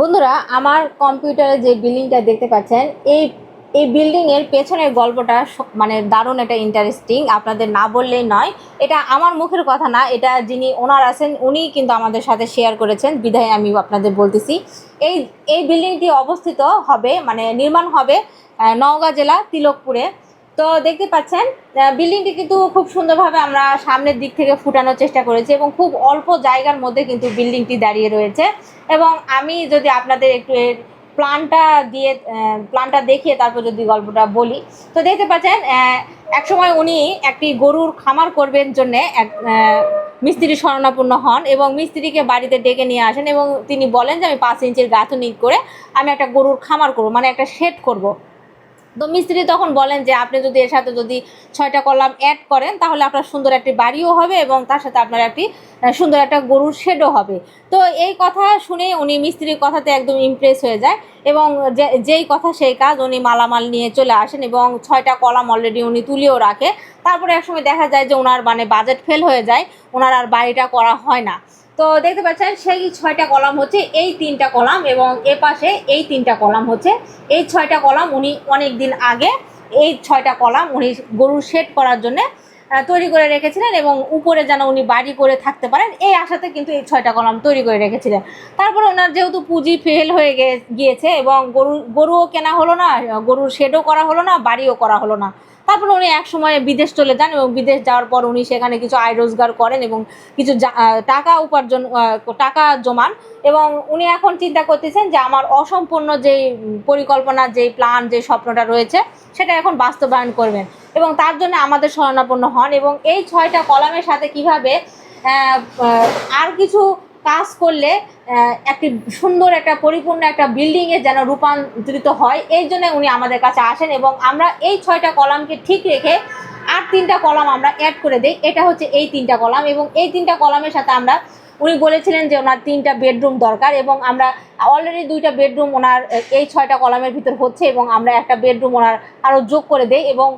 বন্ধুরা, আমার কম্পিউটারে যে বিল্ডিংটা দেখতে পাচ্ছেন, এই এই বিল্ডিং এর পেছনের গল্পটা মানে দারুণ একটা ইন্টারেস্টিং আপনাদের না বললেই নয়, এটা আমার মুখের কথা না, এটা যিনি ওনার আছেন, উনি কিন্তু আমাদের সাথে শেয়ার করেছেন। বিধায় আমি আপনাদের বলতেছি। এই এই বিল্ডিংটি অবস্থিত হবে মানে নির্মাণ হবে নওগাঁ জেলা তিলকপুরে। তো দেখতে পাচ্ছেন বিল্ডিংটি কিন্তু খুব সুন্দরভাবে আমরা সামনের দিক থেকে ফুটানোর চেষ্টা করেছি এবং খুব অল্প জায়গার মধ্যে কিন্তু বিল্ডিংটি দাঁড়িয়ে রয়েছে এবং আমি যদি আপনাদের একটু এর প্ল্যানটা দিয়ে প্ল্যানটা দেখিয়ে তারপর যদি গল্পটা বলি, তো দেখতে পাচ্ছেন একসময় উনি একটি গরুর খামার করবেন জন্যে এক মিস্ত্রি শরণাপন্ন হন এবং মিস্ত্রিকে বাড়িতে ডেকে নিয়ে আসেন এবং তিনি বলেন যে, আমি পাঁচ ইঞ্চির গাঁথনি করে আমি একটা গরুর খামার করব মানে একটা শেড করব। তো মিস্ত্রি তখন বলেন যে, আপনি যদি এর সাথে যদি ছয়টা কলাম অ্যাড করেন, তাহলে আপনার সুন্দর একটি বাড়িও হবে এবং তার সাথে আপনার একটি সুন্দর একটা গরুর শেডও হবে। তো এই কথা শুনে উনি মিস্ত্রির কথাতে একদম ইমপ্রেস হয়ে যায় এবং যেই কথা সেই কাজ উনি মালামাল নিয়ে চলে আসেন এবং ছয়টা কলাম অলরেডি উনি তুলেও রাখে। তারপরে একসময় দেখা যায় যে ওনার মানে বাজেট ফেল হয়ে যায় ওনার আর বাড়িটা করা হয় না। তো দেখতে পাচ্ছেন, সেই ছয়টা কলাম হচ্ছে এই তিনটা কলাম এবং এ পাশে এই তিনটা কলাম হচ্ছে। এই ছয়টা কলাম উনি অনেক দিন আগে, এই ছয়টা কলাম উনি গরুর শেড করার জন্য তৈরি করে রেখেছিলেন এবং উপরে যেন উনি বাড়ি করে থাকতে পারেন, এই আশাতে কিন্তু এই ছয়টা কলাম তৈরি করে রেখেছিলেন। তারপরে ওনার যেহেতু পুঁজি ফেল হয়ে গিয়েছে এবং গরু, গরুও কেনা হলো না, গরুর শেডও করা হলো না, বাড়িও করা হলো না। তারপর উনি এক সময় বিদেশ চলে যান এবং বিদেশ যাওয়ার পর উনি সেখানে কিছু আয় রোজগার করেন এবং কিছু টাকা উপার্জন টাকা জমান এবং উনি এখন চিন্তা করতেছেন যে আমার অসম্পূর্ণ যেই পরিকল্পনা, যেই প্ল্যান যে স্বপ্নটা রয়েছে, সেটা এখন বাস্তবায়ন করবেন। এবং তার জন্য আমাদের শরণাপন্ন হন এবং এই ছয়টা কলামের সাথে কীভাবে আর কিছু কাজ করলে একটি সুন্দর একটা পরিপূর্ণ একটা বিল্ডিংয়ে যেন রূপান্তরিত হয়, এই জন্য উনি আমাদের কাছে আসেন এবং আমরা এই ছয়টা কলামকে ঠিক রেখে আর তিনটা কলাম আমরা অ্যাড করে দিই। এটা হচ্ছে এই তিনটা কলাম এবং এই তিনটা কলামের সাথে আমরা, উনি বলেছিলেন যে ওনার তিনটা বেডরুম দরকার এবং আমরা অলরেডি দুইটা বেডরুম ওনার, এই ছয়টা কলামের ভিতর হচ্ছে এবং আমরা একটা বেডরুম ওনার আরও যোগ করে দেই এবং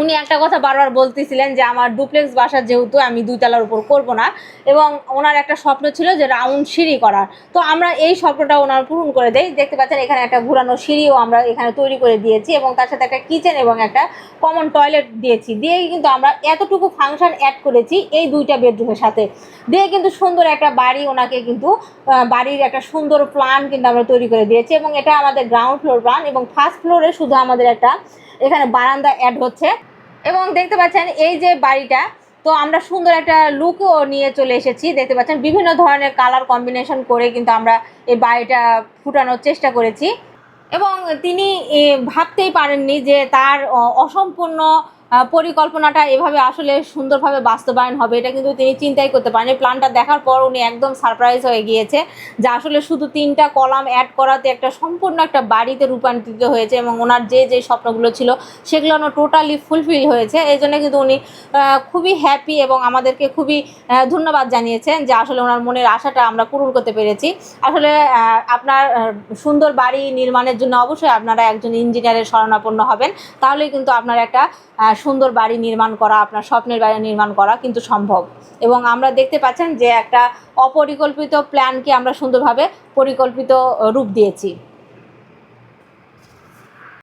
উনি একটা কথা বারবার বলতেছিলেন যে আমার ডুপ্লেক্স বাসা যেহেতু আমি দুইতলার উপর করব না, এবং ওনার একটা স্বপ্ন ছিল যে রাউন্ড সিঁড়ি করার। তো আমরা এই স্বপ্নটা ওনার পূরণ করে দেই। দেখতে পাচ্ছেন, এখানে একটা ঘুরানো সিঁড়িও আমরা এখানে তৈরি করে দিয়েছি, এবং তার সাথে একটা কিচেন এবং একটা কমন টয়লেট দিয়েছি। দিয়েই কিন্তু আমরা এতটুকু ফাংশন অ্যাড করেছি এই দুইটা বেডরুমের সাথে। দিয়ে কিন্তু সুন্দর একটা বাড়ি ওনাকে কিন্তু বাড়ির একটা সুন্দর প্ল্যান কিন্তু আমরা তৈরি করে দিয়েছি, এবং এটা আমাদের গ্রাউন্ড ফ্লোর প্ল্যান এবং ফার্স্ট ফ্লোরে শুধু আমাদের একটা এখানে বারান্দা অ্যাড হচ্ছে। এবং দেখতে পাচ্ছেন এই যে বাড়িটা, তো আমরা সুন্দর একটা লুকও নিয়ে চলে এসেছি। দেখতে পাচ্ছেন বিভিন্ন ধরনের কালার কম্বিনেশন করে কিন্তু আমরা এই বাড়িটা ফুটানোর চেষ্টা করেছি। এবং তিনি ভাবতেই পারেননি যে তার অসম্পূর্ণ পরিকল্পনাটা এভাবে আসলে সুন্দরভাবে বাস্তবায়ন হবে, এটা কিন্তু তিনি চিন্তাই করতে পারেন প্ল্যানটা দেখার পর উনি একদম সারপ্রাইজ হয়ে গিয়েছে যে আসলে শুধু তিনটা কলাম অ্যাড করাতে একটা সম্পূর্ণ একটা বাড়িতে রূপান্তরিত হয়েছে এবং ওনার যে যে স্বপ্নগুলো ছিল সেগুলো টোটালি ফুলফিল হয়েছে। এই জন্য কিন্তু উনি খুবই হ্যাপি এবং আমাদেরকে খুবই ধন্যবাদ জানিয়েছেন যে আসলে ওনার মনের আশাটা আমরা পূরণ করতে পেরেছি। আসলে আপনার সুন্দর বাড়ি নির্মাণের জন্য অবশ্যই আপনারা একজন ইঞ্জিনিয়ারের শরণাপন্ন হবেন। তাহলেই কিন্তু আপনার একটা সুন্দর বাড়ি নির্মাণ করা, আপনার স্বপ্নের বাড়ি নির্মাণ করা কিন্তু সম্ভব। এবং আমরা দেখতে পাচ্ছেন যে একটা অপরিকল্পিত প্ল্যানকে আমরা সুন্দরভাবে পরিকল্পিত রূপ দিয়েছি।